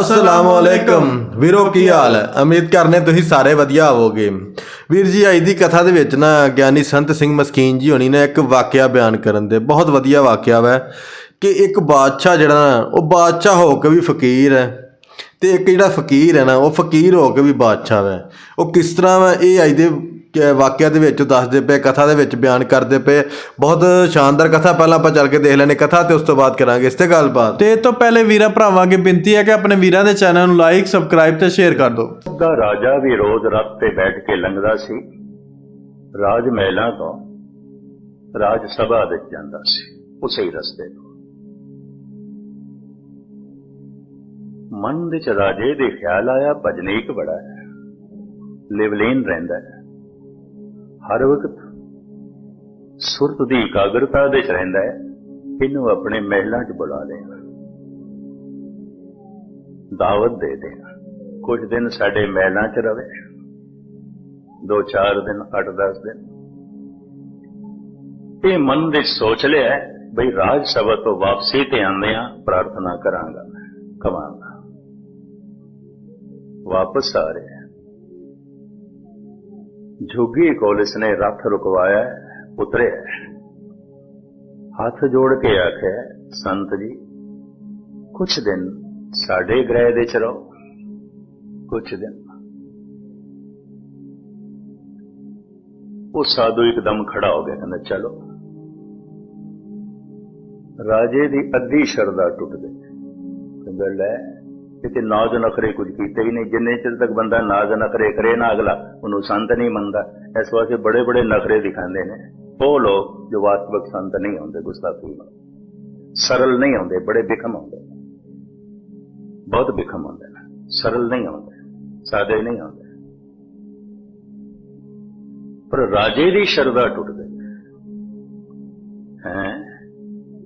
ਅਸਲਾਮ ਵਾਲੇਕਮ ਵੀਰੋ, ਕੀ ਹਾਲ ਹੈ? ਉਮੀਦ ਕਰਨੇ ਤੁਸੀਂ ਸਾਰੇ ਵਧੀਆ ਹੋਵੋਗੇ। ਵੀਰ ਜੀ, ਅੱਜ ਦੀ ਕਥਾ ਦੇ ਵਿੱਚ ਨਾ ਗਿਆਨੀ ਸੰਤ ਸਿੰਘ ਮਸਕੀਨ ਜੀ ਹੋਣੀ ਨੇ ਇੱਕ ਵਾਕਿਆ ਬਿਆਨ ਕਰਨ ਦੇ। ਬਹੁਤ ਵਧੀਆ ਵਾਕਿਆ ਵਾ ਕਿ ਇੱਕ ਬਾਦਸ਼ਾਹ ਜਿਹੜਾ ਨਾ, ਉਹ ਬਾਦਸ਼ਾਹ ਹੋ ਕੇ ਵੀ ਫਕੀਰ ਹੈ। ਤੇ ਇੱਕ ਜਿਹੜਾ ਫਕੀਰ ਹੈ ਨਾ ਉਹ ਫਕੀਰ ਹੋ ਕੇ ਵੀ ਬਾਦਸ਼ਾਹ ਹੈ ਉਹ ਕਿਸ ਤਰ੍ਹਾਂ ਵਾ ਇਹ ਅੱਜ ਦੇ ਕ- ਵਾਕਿਆ ਦੇ ਵਿੱਚ ਦੱਸਦੇ ਪਏ ਕਥਾ ਦੇ ਵਿੱਚ ਬਿਆਨ ਕਰਦੇ ਪਏ। ਬਹੁਤ ਸ਼ਾਨਦਾਰ ਕਥਾ ਪਹਿਲਾਂ ਆਪਾਂ ਚੱਲ ਕੇ ਦੇਖ ਲੈਣੇ ਕਥਾ ਤੇ ਉਸ ਤੋਂ ਬਾਅਦ ਕਰਾਂਗੇ ਇਸ ਤੇ ਗੱਲਬਾਤ। ਤੇ ਇਹ ਤੋਂ ਪਹਿਲੇ ਵੀਰਾਂ ਭਰਾਵਾਂ ਅੱਗੇ ਬੇਨਤੀ ਹੈ ਕਿ ਆਪਣੇ ਵੀਰਾਂ ਦੇ ਚੈਨਲ ਨੂੰ ਲਾਈਕ ਸਬਸਕ੍ਰਾਈਬ ਤੇ ਸ਼ੇਅਰ ਕਰ ਦਿਓ। ਦਾ ਰਾਜਾ ਵੀ ਰੋਜ਼ ਰੱਥ ਤੇ ਬੈਠ ਕੇ ਲੰਘਦਾ ਸੀ। ਰਾਜ ਮਹਿਲਾਂ ਤੋਂ ਰਾਜ ਸਭਾ ਵਿੱਚ ਜਾਂਦਾ ਸੀ ਉਸੇ ਹੀ ਰਸਤੇ ਤੋਂ। ਮਨ ਦੇ ਵਿੱਚ ਰਾਜੇ ਦੇ ਖਿਆਲ ਆਇਆ ਭਜਨੀਕ ਬੜਾ ਹੈ। ਲਿਵਲੀਨ ਰਹਿੰਦਾ ਹੈ। ਹਰ ਵਕਤ ਸੁਰਤ ਦੀ ਇਕਾਗਰਤਾ ਦੇ ਚ ਰਹਿੰਦਾ ਹੈ। ਇਹਨੂੰ ਆਪਣੇ ਮਹਿਲਾਂ 'ਚ ਬੁਲਾ ਲਿਆ ਦਾਵਤ ਦੇ ਦੇ ਕੁਝ ਦਿਨ ਸਾਡੇ ਮਹਿਲਾਂ 'ਚ ਰਵੇ। ਦੋ ਚਾਰ ਦਿਨ 8-10 ਦਿਨ। ਇਹ ਮਨ ਦੇ ਸੋਚ ਲਿਆ ਬਈ ਰਾਜ ਸਭਾ ਤੋਂ ਵਾਪਸੀ ਤੇ ਆਉਂਦੇ ਆਉਂਦਿਆਂ ਪ੍ਰਾਰਥਨਾ ਕਰਾਂਗਾ। ਕਵਾਂਗਾ ਵਾਪਸ ਆ ਰਿਹਾ ਹੈ। ਝੁੱਗੀ ਕੋਲ ਇਸਨੇ ਰੱਥ ਰੁਕਵਾਇਆ, ਉਤਰਿਆ। ਹੱਥ ਜੋੜ ਕੇ ਆਖਿਆ, ਸੰਤ ਜੀ ਕੁਝ ਦਿਨ ਸਾਡੇ ਗ੍ਰਹਿ ਦੇ ਚ ਰਹੋ। ਕੁਝ ਦਿਨ। ਉਹ ਸਾਧੂ ਇੱਕਦਮ ਖੜਾ ਹੋ ਗਿਆ, ਕਹਿੰਦਾ, ਚਲੋ। ਰਾਜੇ ਦੀ ਅੱਧੀ ਸ਼ਰਧਾ ਟੁੱਟ ਗਈ। ਕਹਿੰਦਾ, ਲੈ ਕਿਤੇ ਨਾਜ਼ ਨਖਰੇ ਕੁਝ ਕੀਤੇ ਹੀ ਨਹੀਂ। ਜਿੰਨੇ ਚਿਰ ਤੱਕ ਬੰਦਾ ਨਾਜ਼ ਨਖਰੇ ਕਰੇ ਨਾ ਅਗਲਾ, ਉਹਨੂੰ ਸੰਤ ਨਹੀਂ ਮੰਨਦਾ। ਇਸ ਵਾਸਤੇ ਬੜੇ ਬੜੇ ਨਖਰੇ ਦਿਖਾਉਂਦੇ ਨੇ। ਉਹ ਲੋਕ ਜੋ ਵਾਸਤਵਿਕ ਸੰਤ ਨਹੀਂ ਹੁੰਦੇ ਗੁਸਤਾਖੀ ਨਾਲ ਸਰਲ ਨਹੀਂ ਹੁੰਦੇ ਬੜੇ ਬਿਖਮ ਹੁੰਦੇ ਬਹੁਤ ਬਿਖਮ ਹੁੰਦੇ ਨੇ। ਸਰਲ ਨਹੀਂ ਹੁੰਦੇ ਸਾਦੇ ਨਹੀਂ ਹੁੰਦੇ ਪਰ ਰਾਜੇ ਦੀ ਸ਼ਰਧਾ ਟੁੱਟ ਗਈ ਹੈ?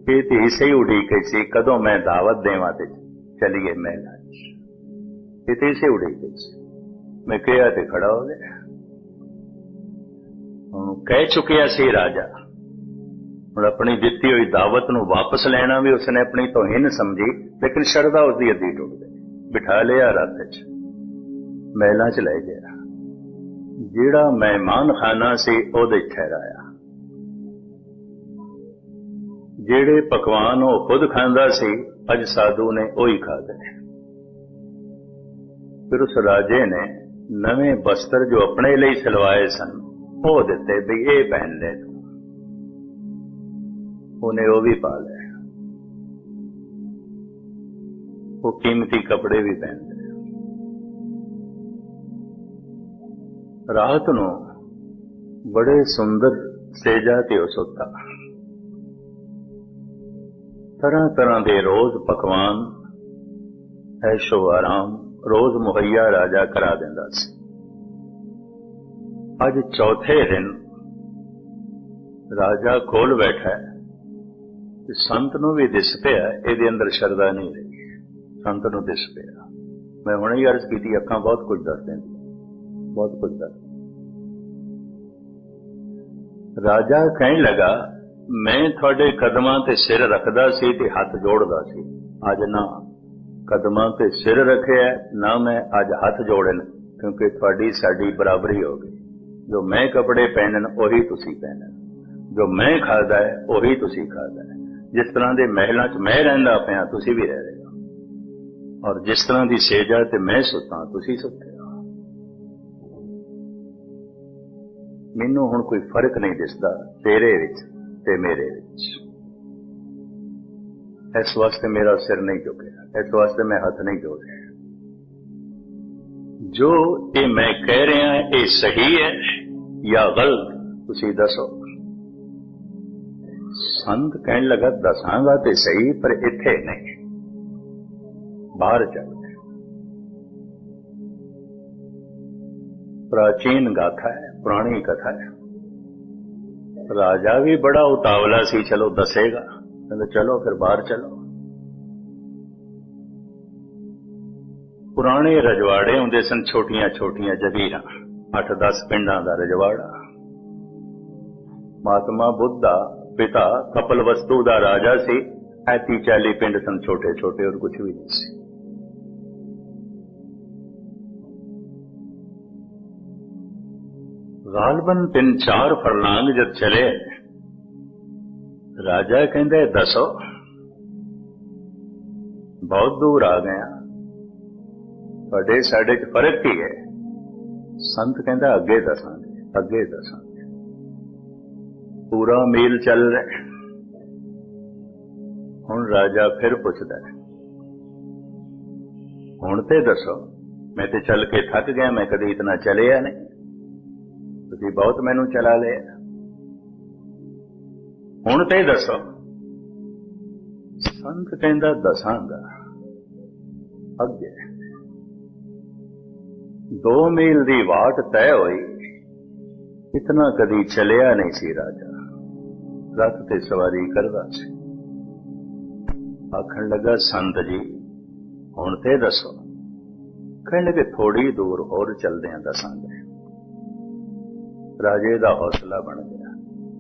ਇਹ ਤੇ ਇਸੇ ਉਡੀਕ ਸੀ ਕਦੋਂ ਮੈਂ ਦਾਵਤ ਦੇਵਾਂ ਤੇ ਚਲੀਏ ਮੈਂ ਇਹ ਤੇ ਇਸੇ ਉਡੀਕ ਸੀ। ਮੈਂ ਕਿਹਾ ਤੇ ਖੜਾ ਹੋ ਗਿਆ। ਉਹਨੂੰ ਕਹਿ ਚੁੱਕਿਆ ਸੀ, ਰਾਜਾ, ਹੁਣ ਆਪਣੀ ਦਿੱਤੀ ਹੋਈ ਦਾਵਤ ਨੂੰ ਵਾਪਸ ਲੈਣਾ ਵੀ ਉਸਨੇ ਆਪਣੀ ਤੋਹੀਨ ਸਮਝੀ, ਲੇਕਿਨ ਸ਼ਰਧਾ ਉਸਦੀ ਅੱਧੀ ਟੁੱਟ ਗਈ। ਬਿਠਾ ਲਿਆ ਰੱਥ 'ਚ। ਮਹਿਲਾਂ 'ਚ ਲੈ ਗਿਆ। ਜਿਹੜਾ ਮਹਿਮਾਨ ਖਾਨਾ ਸੀ, ਉਹਦੇ ਠਹਿਰਾਇਆ। ਜਿਹੜੇ ਪਕਵਾਨ ਉਹ ਖੁਦ ਖਾਂਦਾ ਸੀ, ਅੱਜ ਸਾਧੂ ਨੇ ਉਹੀ ਖਾ ਗਏ। ਫਿਰ ਉਸ ਰਾਜੇ ਨੇ ਨਵੇਂ ਬਸਤਰ ਜੋ ਆਪਣੇ ਲਈ ਸਿਲਵਾਏ ਸਨ, ਉਹ ਦਿੱਤੇ ਵੀ ਇਹ ਪਹਿਨ ਲੈ ਉਹਨੇ ਉਹ ਵੀ ਪਾ ਲਿਆ। ਉਹ ਕੀਮਤੀ ਕੱਪੜੇ ਵੀ ਪਹਿਨ ਲਏ ਰਾਤ ਨੂੰ ਬੜੇ ਸੁੰਦਰ ਸੇਜਾ ਤੇ ਉਹ ਸੁੱਤਾ ਤਰ੍ਹਾਂ ਤਰ੍ਹਾਂ ਦੇ ਰੋਜ਼ ਪਕਵਾਨ, ਐਸ਼ੋ ਆਰਾਮ ਰੋਜ਼ ਮੁਹੱਈਆ ਰਾਜਾ ਕਰਾ ਦਿੰਦਾ ਸੀ। ਅੱਜ ਚੌਥੇ ਦਿਨ ਰਾਜਾ ਕੋਲ ਬੈਠਾ ਤੇ ਸੰਤ ਨੂੰ ਵੀ ਦਿਸ ਪਿਆ ਇਹਦੇ ਅੰਦਰ ਸ਼ਰਧਾ ਨਹੀਂ ਰਹੀ। ਸੰਤ ਨੂੰ ਦਿਸ ਪਿਆ। ਮੈਂ ਹੁਣੇ ਹੀ ਅਰਜ਼ ਕੀਤੀ, ਅੱਖਾਂ ਬਹੁਤ ਕੁਝ ਦੱਸ ਦਿੰਦੀਆਂ। ਬਹੁਤ ਕੁਝ ਦੱਸ ਰਾਜਾ ਕਹਿਣ ਲੱਗਾ, ਮੈਂ ਤੁਹਾਡੇ ਕਦਮਾਂ ਤੇ ਸਿਰ ਰੱਖਦਾ ਸੀ ਤੇ ਹੱਥ ਜੋੜਦਾ ਸੀ। ਅੱਜ ਨਾ ਕਦਮਾਂ ਤੇ ਸਿਰ ਰੱਖਿਆ ਨਾ ਮੈਂ ਅੱਜ ਹੱਥ ਜੋੜਨ, ਕਿਉਂਕਿ ਤੁਹਾਡੀ ਸਾਡੀ ਬਰਾਬਰੀ ਹੋ ਗਈ। ਜੋ ਮੈਂ ਕੱਪੜੇ ਪਹਿਨਣ, ਉਹੀ ਤੁਸੀਂ ਪਹਿਨਣ। ਜੋ ਮੈਂ ਖਾਦਾ ਹੈ, ਉਹੀ ਤੁਸੀਂ ਖਾਦਾ ਹੈ। ਜਿਸ ਤਰ੍ਹਾਂ ਦੇ ਮਹਿਲਾਂ 'ਚ ਮੈਂ ਰਹਿੰਦਾ ਪਿਆ, ਤੁਸੀਂ ਵੀ ਰਹਿ ਰਹੇ ਹੋ। ਔਰ ਜਿਸ ਤਰ੍ਹਾਂ ਦੀ ਸੇਜਾ ਤੇ ਮੈਂ ਸੁੱਤਾ, ਤੁਸੀਂ ਸੁੱਤੇ ਹੋ। ਮੈਨੂੰ ਹੁਣ ਕੋਈ ਫ਼ਰਕ ਨਹੀਂ ਦਿਸਦਾ, ਤੇਰੇ ਵਿੱਚ ਤੇ ਮੇਰੇ ਵਿੱਚ। ਇਸ ਵਾਸਤੇ ਮੇਰਾ ਸਿਰ ਨਹੀਂ ਝੁਕਿਆ ਇਸ ਵਾਸਤੇ ਮੈਂ ਹੱਥ ਨਹੀਂ ਜੋੜਿਆ ਜੋ ਇਹ ਮੈਂ ਕਹਿ ਰਿਹਾ ਇਹ ਸਹੀ ਹੈ ਜਾਂ ਗਲਤ ਤੁਸੀਂ ਦੱਸੋ ਸੰਤ ਕਹਿਣ ਲੱਗਾ ਦੱਸਾਂਗਾ ਤੇ ਸਹੀ ਪਰ ਇੱਥੇ ਨਹੀਂ ਬਾਹਰ ਚੱਲ ਕੇ ਪ੍ਰਾਚੀਨ ਗਾਥਾ ਹੈ ਪੁਰਾਣੀ ਕਥਾ ਹੈ ਰਾਜਾ ਵੀ ਬੜਾ ਉਤਾਵਲਾ ਸੀ ਚਲੋ ਦੱਸੇਗਾ ਕਹਿੰਦਾ, ਚਲੋ ਫਿਰ ਬਾਹਰ ਚਲੋ। ਪੁਰਾਣੇ ਰਜਵਾੜੇ ਹੁੰਦੇ ਸਨ ਛੋਟੀਆਂ-ਛੋਟੀਆਂ ਜਗੀਰਾਂ 8-10 ਪਿੰਡਾਂ ਦਾ ਰਜਵਾੜਾ। ਮਾਤਮਾ ਬੁੱਧਾ ਪਿਤਾ ਕਪਲ ਵਸਤੂ ਦਾ ਰਾਜਾ ਸੀ, ਐਤੀ ਚਾਲੀ ਪਿੰਡ ਸਨ ਛੋਟੇ-ਛੋਟੇ ਔਰ ਕੁਝ ਵੀ ਨਹੀਂ ਸੀ। ਗਾਲਬਨ ਤਿੰਨ ਚਾਰ ਫਰਲਾਂਗ ਜਦ ਚਲੇ ਰਾਜਾ ਕਹਿੰਦੇ ਦੱਸੋ ਬਹੁਤ ਦੂਰ ਆ ਗਏ ਆ ਤੁਹਾਡੇ ਸਾਡੇ ਚ ਫ਼ਰਕ ਕੀ ਹੈ ਸੰਤ ਕਹਿੰਦਾ ਅੱਗੇ ਦੱਸਾਂਗੇ ਅੱਗੇ ਦੱਸਾਂਗੇ ਪੂਰਾ ਮੀਲ ਚੱਲ ਰਿਹਾ ਹੁਣ ਰਾਜਾ ਫਿਰ ਪੁੱਛਦਾ ਹੈ, ਹੁਣ ਤੇ ਦੱਸੋ ਮੈਂ ਤੇ ਚੱਲ ਕੇ ਥੱਕ ਗਿਆ ਮੈਂ ਕਦੇ ਇਤਨਾ ਚਲਿਆ ਨਹੀਂ ਤੁਸੀਂ ਬਹੁਤ ਮੈਨੂੰ ਚਲਾ ਲਿਆ ਹੁਣ ਤੇ ਦੱਸੋ। ਸੰਤ ਕਹਿੰਦਾ ਦਸਾਂਗਾ। ਅੱਗੇ। ਦੋ ਮੀਲ ਦੀ ਵਾਟ ਤੈਅ ਹੋਈ। ਇਤਨਾ ਕਦੀ ਚਲਿਆ ਨਹੀਂ ਸੀ ਰਾਜਾ। ਰੱਥ ਤੇ ਸਵਾਰੀ ਕਰਦਾ ਸੀ। ਆਖਣ ਲੱਗਾ, ਸੰਤ ਜੀ, ਹੁਣ ਤੇ ਦੱਸੋ। ਕਹਿਣ ਲੱਗੇ ਥੋੜੀ ਦੂਰ ਹੋਰ ਚੱਲਦੇ ਆਂ ਦੱਸਾਂਗੇ। ਰਾਜੇ ਦਾ ਹੌਸਲਾ ਬਣ ਗਿਆ।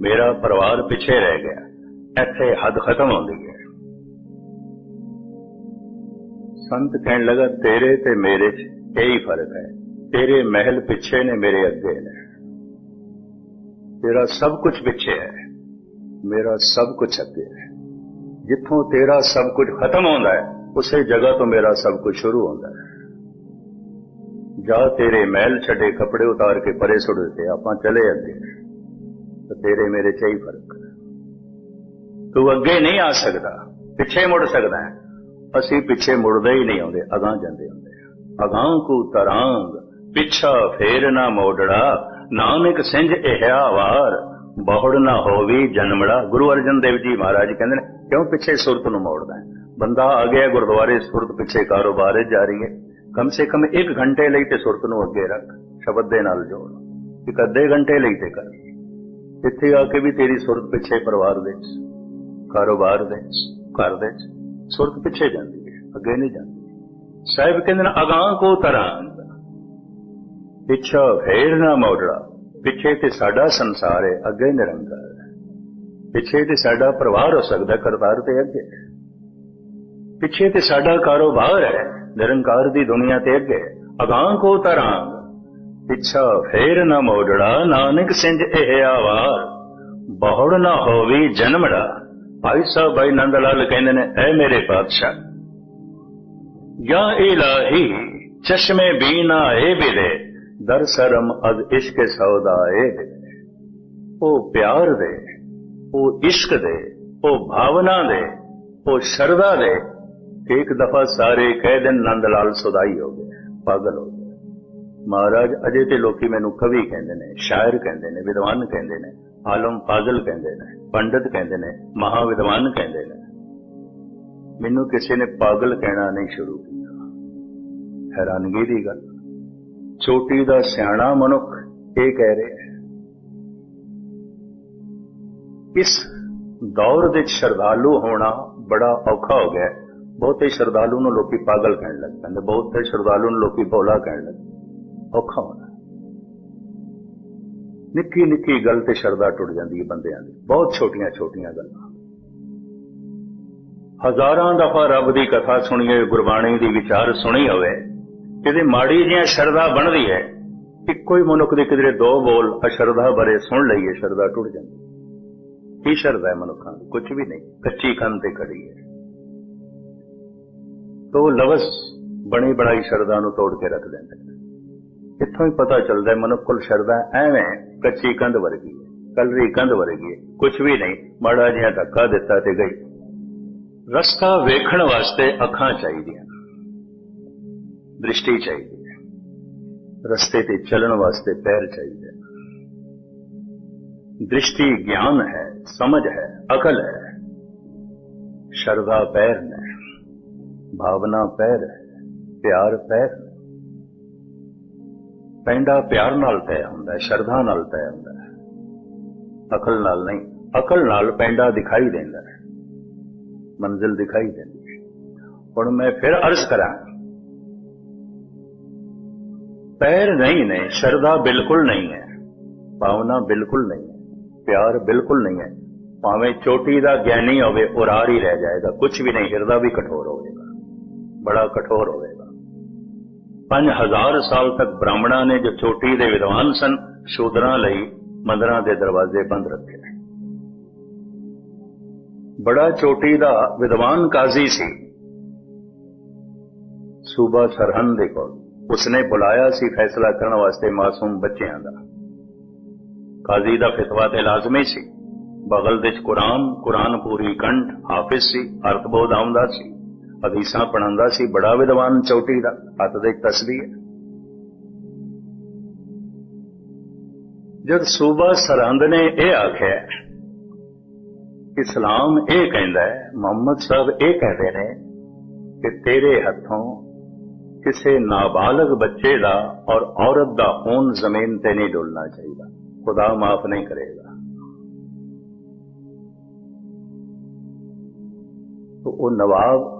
ਮੇਰਾ ਪਰਿਵਾਰ ਪਿੱਛੇ ਰਹਿ ਗਿਆ ਇੱਥੇ ਹੱਦ ਖਤਮ ਹੁੰਦੀ ਹੈ ਸੰਤ ਕਹਿਣ ਲੱਗਾ ਤੇਰੇ ਤੇ ਮੇਰੇ 'ਚ ਇਹੀ ਫ਼ਰਕ ਹੈ ਤੇਰੇ ਮਹਿਲ ਪਿੱਛੇ ਨੇ ਮੇਰੇ ਅੱਗੇ ਨੇ ਤੇਰਾ ਸਭ ਕੁਝ ਪਿੱਛੇ ਹੈ ਮੇਰਾ ਸਭ ਕੁਝ ਅੱਗੇ ਹੈ ਜਿੱਥੋਂ ਤੇਰਾ ਸਭ ਕੁਝ ਖਤਮ ਹੁੰਦਾ ਹੈ ਉਸੇ ਜਗ੍ਹਾ ਤੋਂ ਮੇਰਾ ਸਭ ਕੁਝ ਸ਼ੁਰੂ ਹੁੰਦਾ ਹੈ ਜਾ ਤੇਰੇ ਮਹਿਲ ਛੱਡੇ ਕੱਪੜੇ ਉਤਾਰ ਕੇ ਪਰੇ ਸੁੱਟ ਦਿੱਤੇ ਆਪਾਂ ਚਲੇ ਅੱਗੇ ਤੇ ਤੇਰੇ ਮੇਰੇ ਚ ਹੀ ਫ਼ਰਕ ਤੂੰ ਅੱਗੇ ਨਹੀਂ ਆ ਸਕਦਾ, ਪਿੱਛੇ ਮੁੜ ਸਕਦਾ ਹੈ। ਅਸੀਂ ਪਿੱਛੇ ਮੁੜਦੇ ਹੀ ਨਹੀਂ ਆਉਂਦੇ, ਅਗਾਹ ਜਾਂਦੇ ਹੁੰਦੇ ਹਾਂ। ਅਗਾਂਹ ਕੋ ਤਰਾਂਗ, ਪਿੱਛਾ ਫੇਰ ਨਾ ਮੋੜੜਾ। ਨਾਨਕ ਸਿੰਝ ਇਹਿਆ ਵਾਰ, ਬਹੁੜ ਨਾ ਹੋਵੀ ਜਨਮੜਾ। ਗੁਰੂ ਅਰਜਨ ਦੇਵ ਜੀ ਮਹਾਰਾਜ ਕਹਿੰਦੇ ਨੇ, ਕਿਉਂ ਪਿੱਛੇ ਸੁਰਤ ਨੂੰ ਮੋੜਦਾ ਬੰਦਾ ਆ ਗਿਆ ਗੁਰਦੁਆਰੇ, ਸੁਰਤ ਪਿੱਛੇ ਕਾਰੋਬਾਰ ਜਾ ਰਹੀ ਹੈ। ਕਮ ਸੇ ਕਮ 1 ਘੰਟੇ ਲਈ ਤੇ ਸੁਰਤ ਨੂੰ ਅੱਗੇ ਰੱਖ, ਸ਼ਬਦ ਦੇ ਨਾਲ ਜੋੜ। ਇੱਕ ਅੱਧੇ ਘੰਟੇ ਲਈ ਤੇ ਕਰ। ਇੱਥੇ ਆ ਕੇ ਵੀ ਤੇਰੀ ਸੁਰਤ ਪਿੱਛੇ ਪਰਿਵਾਰ ਦੇ ਵਿੱਚ, ਕਾਰੋਬਾਰ ਦੇ ਵਿੱਚ, ਘਰ ਦੇ ਵਿੱਚ ਸੁਰਤ ਪਿੱਛੇ ਜਾਂਦੀ ਹੈ, ਅੱਗੇ ਨਹੀਂ ਜਾਂਦੀ। ਸਾਹਿਬ ਕਹਿੰਦੇ ਨੇ, ਅਗਾਹ ਕੋ ਤਰਾਂ ਪਿੱਛਾ ਫੇਰ ਨਾ ਮੋੜੜਾ ਪਿੱਛੇ ਤੇ ਸਾਡਾ ਸੰਸਾਰ ਹੈ, ਅੱਗੇ ਨਿਰੰਕਾਰ ਹੈ। ਪਿੱਛੇ ਤੇ ਸਾਡਾ ਪਰਿਵਾਰ ਹੋ ਸਕਦਾ ਕਰਤਾਰ ਤੇ ਅੱਗੇ ਪਿੱਛੇ ਤੇ ਸਾਡਾ ਕਾਰੋਬਾਰ ਹੈ, ਨਿਰੰਕਾਰ ਦੀ ਦੁਨੀਆ ਤੇ ਅੱਗੇ ਅਗਾਹ ਕੋ ਤਰਾਂ ਪਿੱਛਾ ਫੇਰ ਨਾ ਮੋੜੜਾ, ਨਾਨਕ ਸਿੰਘ ਇਹ ਆਵਾਰ ਬਹੁੜ ਨਾ ਹੋਵੀ ਜਨਮੜਾ। ਭਾਈ ਸਾਹਿਬ ਭਾਈ ਨੰਦ ਲਾਲ ਕਹਿੰਦੇ ਨੇ, ਐ ਮੇਰੇ ਪਾਤਸ਼ਾਹ, ਯਾ ਇਲਾਹੀ, ਚਸ਼ਮੇ ਬੀਨਾ ਏ ਬਿਦੇ ਦਰ ਸਰਮ ਅਦ ਇਸ਼ਕ ਸੌਦਾ ਏ ਉਹ ਪਿਆਰ ਦੇ ਉਹ ਇਸ਼ਕ ਦੇ ਉਹ ਭਾਵਨਾ ਦੇ ਉਹ ਸ਼ਰਧਾ ਦੇ ਕਿ ਇੱਕ ਦਫਾ ਸਾਰੇ ਕਹਿ ਦੇਣ ਨੰਦ ਲਾਲ ਸੁਦਾਈ ਹੋ ਗਏ, ਪਾਗਲ ਹੋ ਗਏ। ਮਹਾਰਾਜ, ਅਜੇ ਤੇ ਲੋਕੀ ਮੈਨੂੰ ਕਵੀ ਕਹਿੰਦੇ ਨੇ, ਸ਼ਾਇਰ ਕਹਿੰਦੇ ਨੇ, ਵਿਦਵਾਨ ਕਹਿੰਦੇ ਨੇ, ਆਲਮ ਫਾਜ਼ਲ ਕਹਿੰਦੇ ਨੇ, ਪੰਡਤ ਕਹਿੰਦੇ ਨੇ ਮਹਾ ਵਿਦਵਾਨ ਕਹਿੰਦੇ ਨੇ। ਮੈਨੂੰ ਕਿਸੇ ਨੇ ਪਾਗਲ ਕਹਿਣਾ ਨਹੀਂ ਸ਼ੁਰੂ ਕੀਤਾ। ਹੈਰਾਨਗੀ ਦੀ ਗੱਲ। ਛੋਟੀ ਦਾ ਸਿਆਣਾ ਮਨੁੱਖ ਇਹ ਕਹਿ ਰਿਹਾ ਇਸ ਦੌਰ ਦੇ ਸ਼ਰਧਾਲੂ ਹੋਣਾ ਬੜਾ ਔਖਾ ਹੋ ਗਿਆ ਬਹੁਤੇ ਸ਼ਰਧਾਲੂ ਨੂੰ ਲੋਕੀ ਪਾਗਲ ਕਹਿਣ ਲੱਗ ਪੈਂਦੇ, ਬਹੁਤੇ ਸ਼ਰਧਾਲੂ ਨੂੰ ਲੋਕੀ ਭੋਲਾ ਕਹਿਣ ਲੱਗ ਔਖਾ ਹੋਣਾ। ਨਿੱਕੀ ਨਿੱਕੀ ਗੱਲ ਤੇ ਸ਼ਰਧਾ ਟੁੱਟ ਜਾਂਦੀ ਹੈ ਬੰਦਿਆਂ ਦੀ। ਬਹੁਤ ਛੋਟੀਆਂ ਛੋਟੀਆਂ ਗੱਲਾਂ। ਹਜ਼ਾਰਾਂ ਦਫਾ ਰੱਬ ਦੀ ਕਥਾ ਸੁਣੀਏ ਗੁਰਬਾਣੀ ਦੀ ਵਿਚਾਰ ਸੁਣੀ ਹੋਵੇ, ਕਿਤੇ ਮਾੜੀ ਜਿਹਾ ਸ਼ਰਧਾ ਬਣਦੀ ਹੈ ਇੱਕੋ ਹੀ ਮਨੁੱਖ ਦੇ ਕਿਧਰੇ ਦੋ ਬੋਲ ਅਸ਼ਰਧਾ ਬਾਰੇ ਸੁਣ ਲਈਏ, ਸ਼ਰਧਾ ਟੁੱਟ ਜਾਂਦੀ ਕੀ ਸ਼ਰਧਾ ਹੈ ਮਨੁੱਖਾਂ ਦੀ? ਕੁਝ ਵੀ ਨਹੀਂ। ਕੱਚੀ ਕੰਨ ਤੇ ਖੜੀ ਹੈ। ਤੋ ਲਵਸ ਬਣੀ ਬਣਾਈ ਸ਼ਰਧਾ ਨੂੰ ਤੋੜ ਕੇ ਰੱਖ ਦਿੰਦੇ ਇੱਥੋਂ ਹੀ ਪਤਾ ਚੱਲਦਾ ਹੈ, ਮਨੁੱਖ ਸ਼ਰਧਾ ਐਵੇਂ ਕੱਚੀ ਕੰਧ ਵਰਗੀ ਹੈ, ਕਲਰੀ ਕੰਧ ਵਰਗੀ ਹੈ ਕੁਝ ਵੀ ਨਹੀਂ, ਮਾੜਾ ਜਿਹਾ ਧੱਕਾ ਦਿੱਤਾ ਤੇ ਗਈ। ਰਸਤਾ ਵੇਖਣ ਵਾਸਤੇ ਅੱਖਾਂ ਚਾਹੀਦੀਆਂ, ਦ੍ਰਿਸ਼ਟੀ ਚਾਹੀਦੀ ਹੈ, ਰਸਤੇ ਤੇ ਚੱਲਣ ਵਾਸਤੇ ਪੈਰ ਚਾਹੀਦੇ ਦ੍ਰਿਸ਼ਟੀ ਗਿਆਨ ਹੈ, ਸਮਝ ਹੈ, ਅਕਲ ਹੈ, ਸ਼ਰਧਾ ਪੈਰ ਨੇ, ਭਾਵਨਾ ਪੈਰ ਹੈ, ਪਿਆਰ ਪੈਰ ਨੇ। ਪੈਂਡਾ ਪਿਆਰ ਨਾਲ ਤੈਅ ਹੁੰਦਾ ਹੈ ਸ਼ਰਧਾ ਨਾਲ ਤੈਅ ਹੁੰਦਾ ਹੈ ਅਕਲ ਨਾਲ ਨਹੀਂ, ਅਕਲ ਨਾਲ ਪੈਂਡਾ ਦਿਖਾਈ ਦਿੰਦਾ। ਹੈ ਮੰਜ਼ਿਲ ਦਿਖਾਈ ਦਿੰਦੀ। ਹੈ ਹੁਣ ਮੈਂ ਫਿਰ ਅਰਜ਼ ਕਰਾਂ। ਪੈਰ ਨਹੀਂ ਨੇ, ਸ਼ਰਧਾ ਬਿਲਕੁਲ ਨਹੀਂ ਹੈ। ਭਾਵਨਾ ਬਿਲਕੁਲ ਨਹੀਂ ਹੈ। ਪਿਆਰ ਬਿਲਕੁਲ ਨਹੀਂ ਹੈ। ਭਾਵੇਂ ਚੋਟੀ ਦਾ ਗਿਆਨੀ ਹੋਵੇ, ਉਰਾਰ ਹੀ ਰਹਿ ਜਾਏਗਾ। ਕੁਝ ਵੀ ਨਹੀਂ, ਹਿਰਦਾ ਵੀ ਕਠੋਰ ਹੋਵੇਗਾ। ਬੜਾ ਕਠੋਰ ਹੋਵੇਗਾ। 5000 ਸਾਲ ਤੱਕ ਬ੍ਰਾਹਮਣਾਂ ਨੇ ਜੋ ਚੋਟੀ ਦੇ ਵਿਦਵਾਨ ਸਨ, ਸ਼ੂਦਰਾਂ ਲਈ ਮੰਦਰਾਂ ਦੇ ਦਰਵਾਜ਼ੇ ਬੰਦ ਰੱਖੇ ਬੜਾ ਚੋਟੀ ਦਾ ਵਿਦਵਾਨ ਕਾਜ਼ੀ ਸੀ। ਸੂਬਾ ਸਰਹੰਦ ਦੇ ਕੋਲ ਉਸਨੇ ਬੁਲਾਇਆ ਸੀ ਫੈਸਲਾ ਕਰਨ ਵਾਸਤੇ ਮਾਸੂਮ ਬੱਚਿਆਂ ਦਾ। ਕਾਜ਼ੀ ਦਾ ਫਤਵਾ ਤੇ ਲਾਜ਼ਮੀ ਸੀ। ਬਗਲ ਵਿੱਚ ਕੁਰਾਨ ਕੁਰਾਨ ਪੂਰੀ ਕੰਠ, ਹਾਫਿਜ਼ ਸੀ ਅਰਥ ਬੋਧ ਆਉਂਦਾ ਸੀ। ਹਦੀਸਾਂ ਪੜਾਉਂਦਾ ਸੀ, ਬੜਾ ਵਿਦਵਾਨ ਚੌਟੀ ਦਾ, ਹੱਥ ਦੇ ਤਸਬੀਹ ਹੈ ਜਦ ਸੂਬਾ ਸਰਹੰਦ ਨੇ ਇਹ ਆਖਿਆ, ਇਸਲਾਮ ਇਹ ਕਹਿੰਦਾ ਹੈ, ਮੁਹੰਮਦ ਸਾਹਿਬ ਇਹ ਕਹਿੰਦੇ ਨੇ ਕਿ ਤੇਰੇ ਹੱਥੋਂ ਕਿਸੇ ਨਾਬਾਲਗ ਬੱਚੇ ਦਾ ਔਰ ਔਰਤ ਦਾ ਖੂਨ ਜ਼ਮੀਨ ਤੇ ਨਹੀਂ ਡੁੱਲਣਾ ਚਾਹੀਦਾ। ਖੁਦਾ ਮਾਫ ਨਹੀਂ ਕਰੇਗਾ। ਤੋ ਉਹ ਨਵਾਬ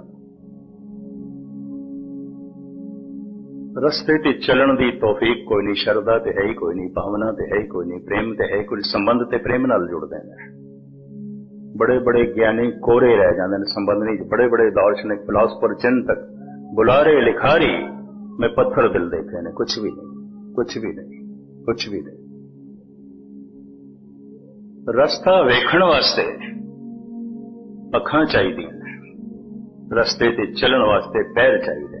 ਰਸਤੇ ਤੇ ਚੱਲਣ ਦੀ ਤੌਫੀਕ ਕੋਈ ਨਹੀਂ ਸ਼ਰਧਾ ਤੇ ਹੈ ਹੀ ਕੋਈ ਨਹੀਂ ਭਾਵਨਾ ਤੇ ਹੈ ਹੀ ਕੋਈ ਨਹੀਂ ਪ੍ਰੇਮ ਤੇ ਹੈ ਕੋਈ ਸੰਬੰਧ ਤੇ ਪ੍ਰੇਮ ਨਾਲ ਜੁੜਦੇ ਨੇ। ਬੜੇ ਬੜੇ ਗਿਆਨੀ ਕੋਰੇ ਰਹਿ ਜਾਂਦੇ ਨੇ ਸੰਬੰਧ ਨਹੀਂ ਬੜੇ ਬੜੇ ਦਾਰਸ਼ਨਿਕ ਫਿਲਾਸਫਰ ਚਿੰਤਕ ਬੁਲਾਰੇ ਲਿਖਾਰੀ ਮੈਂ ਪੱਥਰ ਦਿਲ ਦੇਖੇ ਨੇ। ਕੁਝ ਵੀ ਨਹੀਂ ਕੁਝ ਵੀ ਨਹੀਂ ਕੁਝ ਵੀ ਨਹੀਂ। ਰਸਤਾ ਵੇਖਣ ਵਾਸਤੇ ਅੱਖਾਂ ਚਾਹੀਦੀਆਂ ਨੇ। ਰਸਤੇ ਤੇ ਚੱਲਣ ਵਾਸਤੇ ਪੈਰ ਚਾਹੀਦੇ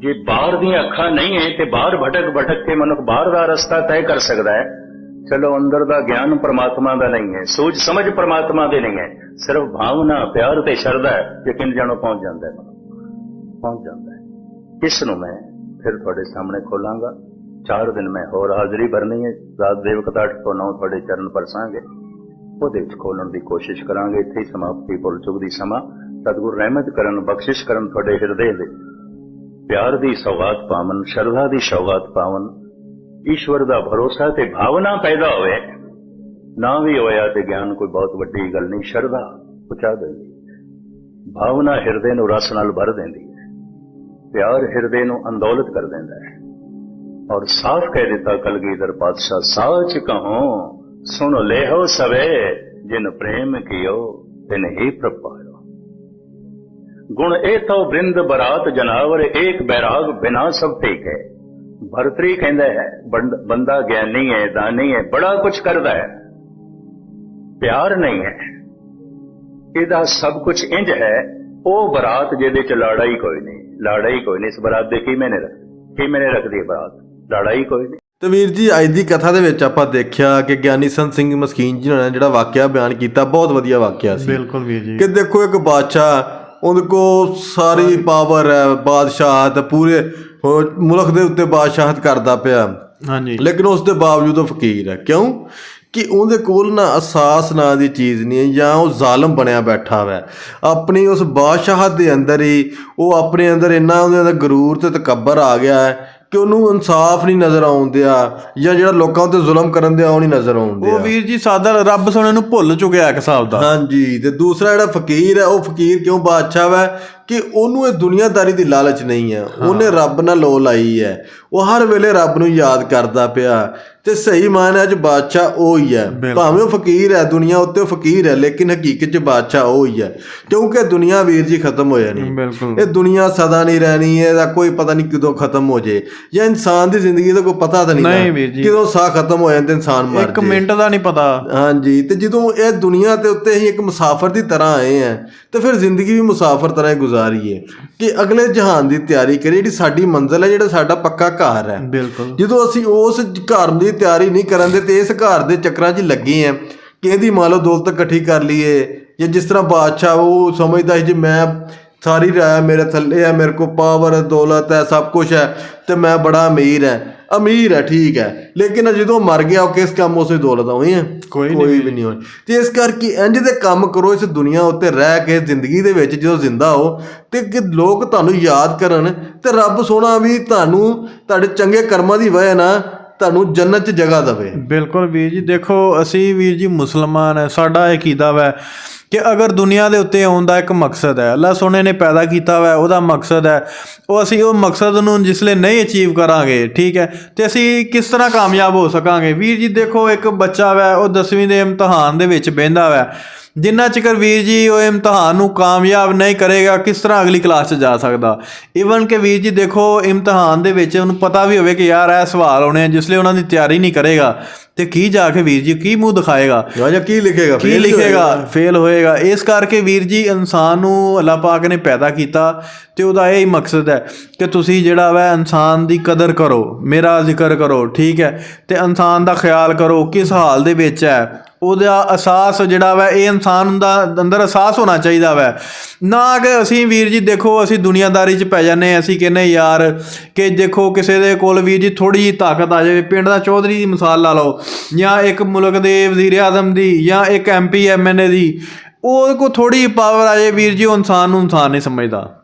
ਜੇ ਬਾਹਰ ਦੀਆਂ ਅੱਖਾਂ ਨਹੀਂ ਹੈ ਤੇ ਬਾਹਰ ਭਟਕ ਭਟਕ ਕੇ ਮਨੁੱਖ ਬਾਹਰ ਦਾ ਰਸਤਾ ਤੈਅ ਕਰ ਸਕਦਾ ਹੈ ਚਲੋ, ਅੰਦਰ ਦਾ ਗਿਆਨ ਪ੍ਰਮਾਤਮਾ ਦਾ ਨਹੀਂ ਹੈ ਸੋਚ ਸਮਝ ਪਰਮਾਤਮਾ ਦੇ ਨਹੀਂ ਹੈ ਸਿਰਫ ਭਾਵਨਾ, ਪਿਆਰ ਤੇ ਸ਼ਰਧਾ ਹੈ ਯਕੀਨ ਜਾਣੋ, ਪਹੁੰਚ ਜਾਂਦਾ ਹੈ ਪਹੁੰਚ ਜਾਂਦਾ ਹੈ ਇਸ ਨੂੰ ਮੈਂ ਫਿਰ ਤੁਹਾਡੇ ਸਾਹਮਣੇ ਖੋਲਾਂਗਾ? ਚਾਰ ਦਿਨ ਮੈਂ ਹੋਰ ਹਾਜ਼ਰੀ ਭਰਨੀ ਹੈ ਰਾਤ ਦੇ ਵਕਤ 8 ਤੋਂ 9 ਤੁਹਾਡੇ ਚਰਨ ਪਰਸਾਂਗੇ। ਉਹਦੇ ਵਿੱਚ ਖੋਲਣ ਦੀ ਕੋਸ਼ਿਸ਼ ਕਰਾਂਗੇ। ਇੱਥੇ ਹੀ ਸਮਾਪਤੀ ਭੁੱਲ ਚੁੱਕਦੀ ਸਮਾਂ। ਸਤਿਗੁਰ ਰਹਿਮਤ ਕਰਨ, ਬਖਸ਼ਿਸ਼ ਕਰਨ ਤੁਹਾਡੇ ਹਿਰਦੇ ਦੇ। ਪਿਆਰ ਦੀ ਸੌਗਾਤ ਪਾਵਨ, ਸ਼ਰਧਾ ਦੀ ਸੌਗਾਤ ਪਾਵਨ, ਈਸ਼ਵਰ ਦਾ ਭਰੋਸਾ ਤੇ ਭਾਵਨਾ ਪੈਦਾ ਹੋਵੇ, ਨਾ ਵੀ ਹੋਇਆ ਤੇ ਗਿਆਨ ਕੋਈ ਬਹੁਤ ਵੱਡੀ ਗੱਲ ਨਹੀਂ, ਸ਼ਰਧਾ ਪਹੁੰਚਾ ਦਿੰਦੀ। ਭਾਵਨਾ ਹਿਰਦੇ ਨੂੰ ਰਸ ਨਾਲ ਭਰ ਦਿੰਦੀ ਹੈ ਪਿਆਰ ਹਿਰਦੇ ਨੂੰ ਅੰਦੋਲਤ ਕਰ ਦਿੰਦਾ ਹੈ। ਔਰ ਸਾਫ਼ ਕਹਿ ਦਿੱਤਾ ਕਲਗੀਧਰ ਪਾਤਸ਼ਾਹ, ਸਾਚ ਕਹੋ, ਸੁਣ ਲੈਹੋ ਸਵੇ, ਜਿਨ ਪ੍ਰੇਮ ਕੀਓ, ਤਿਨ ਹੀ ਪ੍ਰਪਾਇਓ ਗੁਣ ਇਹ ਤੋ ਬ੍ਰਿੰਦ ਬਰਾਤ ਜਨਾਵਰ ਏਕ ਬੈਰਾਗ ਬਿਨਾ ਸਭ ਠੀਕ ਹੈ ਭਰਤਰੀ ਕਹਿੰਦਾ ਹੈ ਬੰਦ- ਗਿਆਨੀ ਹੈ ਦਾਨੀ ਹੈ ਬੜਾ ਕੁਝ ਕਰਦਾ ਹੈ। ਪਿਆਰ ਨਹੀਂ ਹੈ। ਇਹਦਾ ਸਭ ਕੁਝ ਇੰਜ ਹੈ ਉਹ ਬਰਾਤ ਜਿਹਦੇ ਚ ਲੜਾਈ ਕੋਈ ਨਹੀਂ ਲੜਾਈ ਕੋਈ ਨਹੀਂ ਇਸ ਬਰਾਤ ਦੇ ਕੀ ਮੈਨੇ ਰੱਖ ਕੀ ਮੈਨੇ ਰੱਖਦੀ ਹੈ ਬਰਾਤ ਲੜਾਈ ਕੋਈ ਨਹੀਂ। ਤੇ ਵੀਰ ਜੀ ਅੱਜ ਦੀ ਕਥਾ ਦੇ ਵਿੱਚ ਆਪਾਂ ਦੇਖਿਆ ਕਿ ਗਿਆਨੀ ਸੰਤ ਸਿੰਘ ਮਸਕੀਨ ਜੀ ਨੇ ਜਿਹੜਾ ਵਾਕਿਆ ਬਿਆਨ ਕੀਤਾ ਬਹੁਤ ਵਧੀਆ ਵਾਕਿਆ ਸੀ। ਬਿਲਕੁਲ ਵੀਰ ਜੀ। ਕਿ ਦੇਖੋ ਇੱਕ ਬਾਦਸ਼ਾਹ ਉਹਦੇ ਕੋਲ ਸਾਰੀ ਪਾਵਰ ਹੈ ਬਾਦਸ਼ਾਹਤ ਪੂਰੇ ਹੋਰ ਮੁਲਕ ਦੇ ਉੱਤੇ ਬਾਦਸ਼ਾਹਤ ਕਰਦਾ ਪਿਆ। ਹਾਂਜੀ। ਲੇਕਿਨ ਉਸ ਦੇ ਬਾਵਜੂਦ ਉਹ ਫਕੀਰ ਹੈ। ਕਿਉਂ? ਕਿ ਉਹਦੇ ਕੋਲ ਨਾ ਅਸਾਸ ਨਾਂ ਦੀ ਚੀਜ਼ ਨਹੀਂ ਹੈ ਜਾਂ ਉਹ ਜ਼ਾਲਮ ਬਣਿਆ ਬੈਠਾ ਹੋਇਆ। ਆਪਣੀ ਉਸ ਬਾਦਸ਼ਾਹਤ ਦੇ ਅੰਦਰ ਹੀ ਉਹ ਆਪਣੇ ਅੰਦਰ ਇੰਨਾ ਉਹਦੇ ਅੰਦਰ ਗਰੂਰ ਤੇ ਤਕੱਬਰ ਆ ਗਿਆ ਹੈ ਕਿ ਉਹਨੂੰ ਇਨਸਾਫ ਨਹੀਂ ਨਜ਼ਰ ਆਉਂਦਿਆ ਜਾਂ ਜਿਹੜਾ ਲੋਕਾਂ ਉੱਤੇ ਜ਼ੁਲਮ ਕਰਨ ਦਿਆ ਉਹ ਨਹੀਂ ਨਜ਼ਰ ਆਉਂਦਿਆ। ਉਹ ਵੀਰ ਜੀ ਸਾਦਾ ਰੱਬ ਸੋਨੇ ਨੂੰ ਭੁੱਲ ਚੁੱਕਿਆ ਇੱਕ ਹਿਸਾਬ ਦਾ। ਹਾਂਜੀ ਤੇ ਦੂਸਰਾ ਜਿਹੜਾ ਫਕੀਰ ਹੈ ਉਹ ਫਕੀਰ ਕਿਉਂ ਬਾਦਸ਼ਾਹ ਹੈ ਕਿ ਉਹਨੂੰ ਇਹ ਦੁਨੀਆਦਾਰੀ ਦੀ ਲਾਲਚ ਨਹੀਂ ਹੈ। ਉਹਨੇ ਰੱਬ ਨਾਲ ਲੋ ਲਾਈ ਹੈ। ਉਹ ਹਰ ਵੇਲੇ ਰੱਬ ਨੂੰ ਯਾਦ ਕਰਦਾ ਪਿਆ ਤੇ ਸਹੀ ਮਾਇਨੇ 'ਚ ਬਾਦਸ਼ਾਹ ਉਹ ਹੀ। ਹੈ ਭਾਵੇਂ ਉਹ ਫਕੀਰ ਹੈ ਦੁਨੀਆ ਉੱਤੇ ਉਹ ਫਕੀਰ ਹੈ ਲੇਕਿਨ ਹਕੀਕਤ 'ਚ ਬਾਦਸ਼ਾਹ ਉਹ ਹੀ। ਹੈ ਕਿਉਂਕਿ ਦੁਨੀਆ ਵੀਰ ਜੀ ਖਤਮ ਹੋ ਜਾਣੀ ਇਹ ਦੁਨੀਆ ਸਦਾ ਨਹੀਂ ਰਹਿਣੀ ਇਹਦਾ ਕੋਈ ਪਤਾ ਨਹੀਂ ਕਦੋਂ ਖਤਮ ਹੋ ਜੇ। ਜਾਂ ਇਨਸਾਨ ਦੀ ਜ਼ਿੰਦਗੀ ਦਾ ਕੋਈ ਪਤਾ ਤਾਂ ਨਹੀਂ। ਕਦੋਂ ਸਾਹ ਖਤਮ ਹੋ ਜਾਂਦਾ ਇਨਸਾਨ ਮਰ ਇੱਕ ਜੇ। ਮਿੰਟ ਦਾ ਨਹੀਂ ਪਤਾ। ਹਾਂਜੀ ਤੇ ਜਦੋਂ ਇਹ ਦੁਨੀਆ ਤੇ ਉੱਤੇ ਅਸੀਂ ਇੱਕ ਮੁਸਾਫਰ ਦੀ ਤਰ੍ਹਾਂ ਆਏ ਆ ਤੇ ਫਿਰ ਜ਼ਿੰਦਗੀ ਵੀ ਮੁਸਾਫਰ ਤਰ੍ਹਾਂ ਹੀ ਗੁਜ਼ਾਰੀਏ। ਕਿ ਅਗਲੇ ਜਹਾਨ ਦੀ ਤਿਆਰੀ ਕਰੀਏ ਜਿਹੜੀ ਸਾਡੀ ਮੰਜ਼ਿਲ ਹੈ ਜਿਹੜਾ ਸਾਡਾ ਪੱਕਾ ਘਰ ਹੈ। ਬਿਲਕੁਲ। ਜਦੋਂ ਅਸੀਂ ਉਸ ਘਰ ਦੀ ਤਿਆਰੀ ਨਹੀਂ ਕਰਨ ਦੇ ਤੇ ਇਸ ਘਰ ਦੇ ਚੱਕਰਾਂ 'ਚ ਲੱਗੇ ਆ ਕਿ ਇਹਦੀ ਮੰਨ ਲਓ ਦੌਲਤ ਇਕੱਠੀ ਕਰ ਲਈਏ ਜਾਂ ਜਿਸ ਤਰ੍ਹਾਂ ਬਾਦਸ਼ਾਹ ਉਹ ਸਮਝਦਾ ਸੀ ਜੀ ਮੈਂ ਸਾਰੀ ਰਾਇ ਮੇਰੇ ਥੱਲੇ ਹੈ ਮੇਰੇ ਕੋਲ ਪਾਵਰ ਹੈ ਦੌਲਤ ਹੈ ਸਭ ਕੁਝ ਹੈ ਤੇ ਮੈਂ ਬੜਾ ਅਮੀਰ ਹੈ। ਅਮੀਰ ਹੈ ਠੀਕ ਹੈ। ਲੇਕਿਨ ਜਦੋਂ ਮਰ ਗਿਆ ਉਹ ਕਿਸ ਕੰਮ ਉਸੇ ਦੌਲਤ ਹੋਈ ਹੈ? ਕੋਈ ਨਹੀਂ ਕੋਈ ਵੀ ਨਹੀਂ ਹੋਈ ਤੇ ਇਸ ਕਰਕੇ ਇੰਜ ਦੇ ਕੰਮ ਕਰੋ ਇਸ ਦੁਨੀਆ ਉੱਤੇ ਰਹਿ ਕੇ ਜ਼ਿੰਦਗੀ ਦੇ ਵਿੱਚ ਜਦੋਂ ਜ਼ਿੰਦਾ ਹੋ ਤੇ ਕਿ ਲੋਕ ਤੁਹਾਨੂੰ ਯਾਦ ਕਰਨ ਤੇ ਰੱਬ ਸੋਹਣਾ ਵੀ ਤੁਹਾਨੂੰ ਤੁਹਾਡੇ ਚੰਗੇ ਕਰਮਾਂ ਦੀ ਵਜ੍ਹਾ ਨਾਲ ਤੁਹਾਨੂੰ ਜੰਨਤ 'ਚ ਜਗ੍ਹਾ ਦੇਵੇ। ਬਿਲਕੁਲ ਵੀਰ ਜੀ, ਦੇਖੋ, ਅਸੀਂ ਵੀਰ ਜੀ ਮੁਸਲਮਾਨ ਹੈ, ਸਾਡਾ ਇਹ ਅਕੀਦਾ ਵਾ ਕਿ ਅਗਰ ਦੁਨੀਆ ਦੇ ਉੱਤੇ ਆਉਣ ਦਾ ਇੱਕ ਮਕਸਦ ਹੈ ਅੱਲਾਹ ਸੋਹਣੇ ਨੇ ਪੈਦਾ ਕੀਤਾ ਵਾ, ਉਹਦਾ ਮਕਸਦ ਹੈ, ਉਹ ਅਸੀਂ ਉਹ ਮਕਸਦ ਨੂੰ ਜਿਸਲੇ ਨਹੀਂ ਅਚੀਵ ਕਰਾਂਗੇ, ਠੀਕ ਹੈ, ਤੇ ਅਸੀਂ ਕਿਸ ਤਰ੍ਹਾਂ ਕਾਮਯਾਬ ਹੋ ਸਕਾਂਗੇ? ਵੀਰ ਜੀ, ਦੇਖੋ, ਇੱਕ ਬੱਚਾ ਵੈ, ਉਹ 10ਵੀਂ ਦੇ ਇਮਤਿਹਾਨ ਦੇ ਵਿੱਚ ਬਹਿੰਦਾ ਵੈ ਜਿੰਨਾ ਚਿਕਰ ਵੀਰ ਜੀ ਉਹ ਇਮਤਿਹਾਨ ਨੂੰ ਕਾਮਯਾਬ ਨਹੀਂ ਕਰੇਗਾ, ਕਿਸ ਤਰ੍ਹਾਂ ਅਗਲੀ ਕਲਾਸ 'ਚ ਜਾ ਸਕਦਾ? ਈਵਨ ਕਿ ਵੀਰ ਜੀ ਦੇਖੋ, ਇਮਤਿਹਾਨ ਦੇ ਵਿੱਚ ਉਹਨੂੰ ਪਤਾ ਵੀ ਹੋਵੇ ਕਿ ਯਾਰ ਇਹ ਸਵਾਲ ਆਉਣੇ ਆ, ਜਿਸ ਲਈ ਉਹਨਾਂ ਦੀ ਤਿਆਰੀ ਨਹੀਂ ਕਰੇਗਾ। ਤੇ ਕੀ ਜਾ ਕੇ ਵੀਰ ਜੀ ਕੀ ਮੂੰਹ ਦਿਖਾਏਗਾ? ਜਾਂ ਕੀ ਲਿਖੇਗਾ? ਕੀ ਲਿਖੇਗਾ। ਫੇਲ ਹੋਏਗਾ। ਇਸ ਕਰਕੇ ਵੀਰ ਜੀ ਇਨਸਾਨ ਨੂੰ ਅੱਲਾਹ ਪਾਕ ਨੇ ਪੈਦਾ ਕੀਤਾ ਤੇ ਉਹਦਾ ਇਹ ਹੀ ਮਕਸਦ ਹੈ ਕਿ ਤੁਸੀਂ ਜਿਹੜਾ ਵਾ ਇਨਸਾਨ ਦੀ ਕਦਰ ਕਰੋ ਮੇਰਾ ਜ਼ਿਕਰ ਕਰੋ ਠੀਕ ਹੈ? ਤੇ ਇਨਸਾਨ ਦਾ ਖਿਆਲ ਕਰੋ ਕਿਸ ਹਾਲ ਦੇ ਵਿੱਚ ਹੈ। ਉਹਦਾ ਅਹਿਸਾਸ ਜਿਹੜਾ ਵਾ ਇਹ ਇਨਸਾਨ ਦਾ ਅੰਦਰ ਅਹਿਸਾਸ ਹੋਣਾ ਚਾਹੀਦਾ ਵਾ। ਨਾ ਕਿ ਅਸੀਂ ਵੀਰ ਜੀ ਦੇਖੋ ਅਸੀਂ ਦੁਨੀਆਦਾਰੀ 'ਚ ਪੈ ਜਾਂਦੇ ਅਸੀਂ ਕਹਿੰਦੇ ਯਾਰ ਕਿ ਦੇਖੋ ਕਿਸੇ ਦੇ ਕੋਲ ਵੀਰ ਜੀ ਥੋੜੀ ਜਿਹੀ ਤਾਕਤ ਆ ਜਾਵੇ। ਪਿੰਡ ਦਾ ਚੌਧਰੀ ਦੀ ਮਿਸਾਲ ਲਾ ਲਓ। ਜਾਂ ਇੱਕ ਮੁਲਕ ਦੇ ਵਜ਼ੀਰ ਆਜ਼ਮ ਦੀ ਜਾਂ ਇੱਕ ਐਮਪੀ ਐਮਐਨਏ ਦੀ ਉਹ ਕੋ ਥੋੜੀ ਪਾਵਰ ਆ ਜਾਏ ਵੀਰ ਜੀ ਉਹ ਇਨਸਾਨ ਨੂੰ ਇਨਸਾਨ ਨਹੀਂ ਸਮਝਦਾ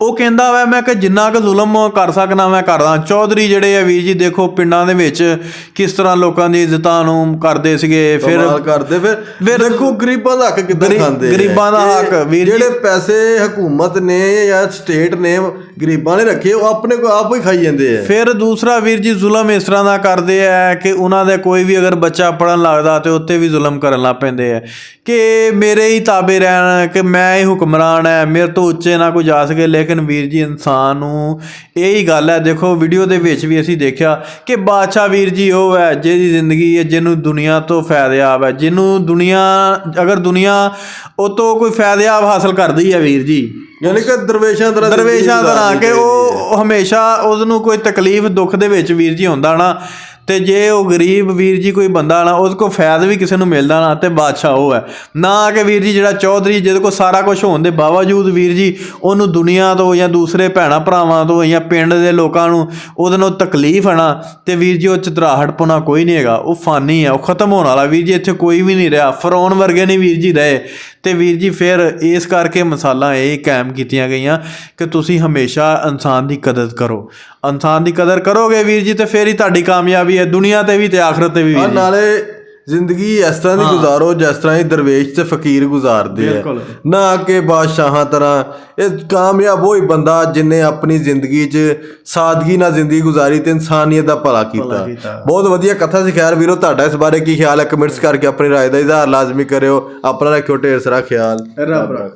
ਉਹ ਕਹਿੰਦਾ ਵਾ ਮੈਂ ਕਿ ਜਿੰਨਾ ਕੁ ਜ਼ੁਲਮ ਕਰ ਸਕਣਾ ਮੈਂ ਕਰਦਾ ਚੌਧਰੀ ਜਿਹੜੇ ਆ ਵੀਰ ਜੀ ਦੇਖੋ ਪਿੰਡਾਂ ਦੇ ਵਿੱਚ ਕਿਸ ਤਰ੍ਹਾਂ ਲੋਕਾਂ ਦੀ ਇੱਜ਼ਤਾਂ ਨੂੰ ਕਰਦੇ ਸੀਗੇ ਫਿਰ ਕਰਦੇ ਫਿਰ ਦੇਖੋ ਗਰੀਬਾਂ ਦਾ ਹੱਕ ਕਿੱਦਾਂ ਖਾਂਦੇ। ਗਰੀਬਾਂ ਦਾ ਹੱਕ, ਵੀਰ ਜੀ। ਜਿਹੜੇ ਪੈਸੇ ਹਕੂਮਤ ਨੇ ਜਾਂ ਸਟੇਟ ਨੇ ਗਰੀਬਾਂ ਨੇ ਰੱਖੇ, ਉਹ ਆਪਣੇ ਕੋ ਆਪ ਹੀ ਖਾਈ ਜਾਂਦੇ ਆ। ਫਿਰ ਦੂਸਰਾ ਵੀਰ ਜੀ ਜ਼ੁਲਮ ਇਸ ਤਰ੍ਹਾਂ ਦਾ ਕਰਦੇ ਆ ਕਿ ਉਹਨਾਂ ਦੇ ਕੋਈ ਵੀ ਅਗਰ ਬੱਚਾ ਪੜਨ ਲੱਗਦਾ ਤੇ ਉੱਤੇ ਵੀ ਜ਼ੁਲਮ ਕਰਨ ਲੱਗ ਪੈਂਦੇ ਆ। ਕਿ ਮੇਰੇ ਹੀ ਤਾਬੇ ਰਹਿਣ, ਕਿ ਮੈਂ ਹੀ ਹੁਕਮਰਾਨ ਹੈ ਮੇਰੇ ਤੋਂ ਉੱਚੇ ਨਾ ਕੋਈ ਜਾ ਸਕੇ। ਲੇਕਿਨ ਵੀਰ ਜੀ, ਇਨਸਾਨ ਨੂੰ ਇਹ ਹੀ ਗੱਲ ਹੈ, ਦੇਖੋ ਵੀਡੀਓ ਦੇ ਵਿੱਚ ਵੀ ਅਸੀਂ ਦੇਖਿਆ ਕਿ ਬਾਦਸ਼ਾਹ ਵੀਰ ਜੀ ਉਹ ਹੈ ਜਿਹਦੀ ਜ਼ਿੰਦਗੀ ਹੈ, ਜਿਹਨੂੰ ਦੁਨੀਆ ਤੋਂ ਫਾਇਦੇਯਾਬ ਹੈ, ਜਿਹਨੂੰ ਦੁਨੀਆ, ਅਗਰ ਦੁਨੀਆ ਉਹ ਤੋਂ ਕੋਈ ਫਾਇਦੇਯਾਬ ਹਾਸਲ ਕਰਦੀ ਹੈ ਵੀਰ ਜੀ ਯਾਨੀ ਕਿ ਦਰਵੇਸ਼ਾਂ ਤਰ੍ਹਾਂ ਦਰਵੇਸ਼ਾਂ ਤਰ੍ਹਾਂ ਕਿ ਉਹ ਹਮੇਸ਼ਾ ਉਸ ਨੂੰ ਕੋਈ ਤਕਲੀਫ ਦੁੱਖ ਦੇ ਵਿੱਚ ਵੀਰ ਜੀ ਹੁੰਦਾ ਨਾ ਤੇ ਜੇ ਉਹ ਗਰੀਬ ਵੀਰ ਜੀ ਕੋਈ ਬੰਦਾ ਨਾ ਉਸ ਕੋ ਫਾਇਦ ਵੀ ਕਿਸੇ ਨੂੰ ਮਿਲਦਾ ਨਾ ਤੇ ਬਾਦਸ਼ਾਹ ਉਹ ਹੈ। ਨਾ ਕਿ ਵੀਰ ਜੀ ਜਿਹੜਾ ਚੌਧਰੀ ਜਿਹਦੇ ਕੋ ਸਾਰਾ ਕੁਝ ਹੋਣ ਦੇ ਬਾਵਜੂਦ ਵੀਰ ਜੀ ਉਹਨੂੰ ਦੁਨੀਆ ਤੋਂ ਜਾਂ ਦੂਸਰੇ ਭੈਣਾ ਭਰਾਵਾਂ ਤੋਂ ਜਾਂ ਪਿੰਡ ਦੇ ਲੋਕਾਂ ਨੂੰ ਉਹਦੇ ਨਾਲ ਤਕਲੀਫ ਹੈ ਨਾ ਤੇ ਵੀਰ ਜੀ ਉਹ ਚਤਰਾਹਟਪੁਣਾ ਕੋਈ ਨਹੀਂ ਹੈਗਾ ਉਹ ਫਾਨੀ ਹੈ ਉਹ ਖਤਮ ਹੋਣ ਵਾਲਾ। ਵੀਰ ਜੀ ਇੱਥੇ ਕੋਈ ਵੀ ਨਹੀਂ ਰਿਹਾ ਫਰੌਨ ਵਰਗੇ ਨਹੀਂ ਵੀਰ ਜੀ ਰਹੇ। ਤੇ ਵੀਰ ਜੀ, ਫਿਰ ਇਸ ਕਰਕੇ ਮਿਸਾਲਾਂ ਇਹ ਕਾਇਮ ਕੀਤੀਆਂ ਗਈਆਂ ਕਿ ਤੁਸੀਂ ਹਮੇਸ਼ਾ ਇਨਸਾਨ ਦੀ ਕਦਰ ਕਰੋ। ਇਨਸਾਨ ਦੀ ਕਦਰ ਕਰੋਗੇ ਵੀਰ ਜੀ, ਤੇ ਫਿਰ ਹੀ ਤੁਹਾਡੀ ਕਾਮਯਾਬੀ ਹੈ, ਦੁਨੀਆ ਤੇ ਵੀ ਤੇ ਆਖਰਤ ਤੇ ਵੀ ਵੀਰ ਜੀ। ਨਾਲੇ ਜ਼ਿੰਦਗੀ ਇਸ ਤਰ੍ਹਾਂ ਦੀ ਗੁਜ਼ਾਰੋ ਜਿਸ ਤਰ੍ਹਾਂ ਇਹ ਦਰਵੇਸ਼ ਤੇ ਫਕੀਰ ਗੁਜ਼ਾਰਦੇ ਆ ਬਿਲਕੁਲ। ਨਾ ਕਿ ਬਾਦਸ਼ਾਹਾਂ ਤਰ੍ਹਾਂ ਇਹ ਕਾਮਯਾਬ ਉਹ ਹੀ ਬੰਦਾ ਜਿਨੇ ਆਪਣੀ ਜ਼ਿੰਦਗੀ 'ਚ ਸਾਦਗੀ ਨਾਲ ਜ਼ਿੰਦਗੀ ਗੁਜ਼ਾਰੀ ਤੇ ਇਨਸਾਨੀਅਤ ਦਾ ਭਲਾ ਕੀਤਾ ਕੀਤਾ। ਬਹੁਤ ਵਧੀਆ ਕਥਾ ਸੀ ਖੈਰ ਵੀਰੋ ਤੁਹਾਡਾ ਇਸ ਬਾਰੇ ਕੀ ਖਿਆਲ ਹੈ ਕਮੈਂਟਸ ਕਰਕੇ ਆਪਣੀ رائے ਦਾ ਇਜ਼ਹਾਰ ਲਾਜ਼ਮੀ ਕਰਿਓ ਆਪਣਾ ਰੱਖਿਓ ਢੇਰ ਸਾਰਾ ਖਿਆਲ ਰੱਬ ਰੱਖ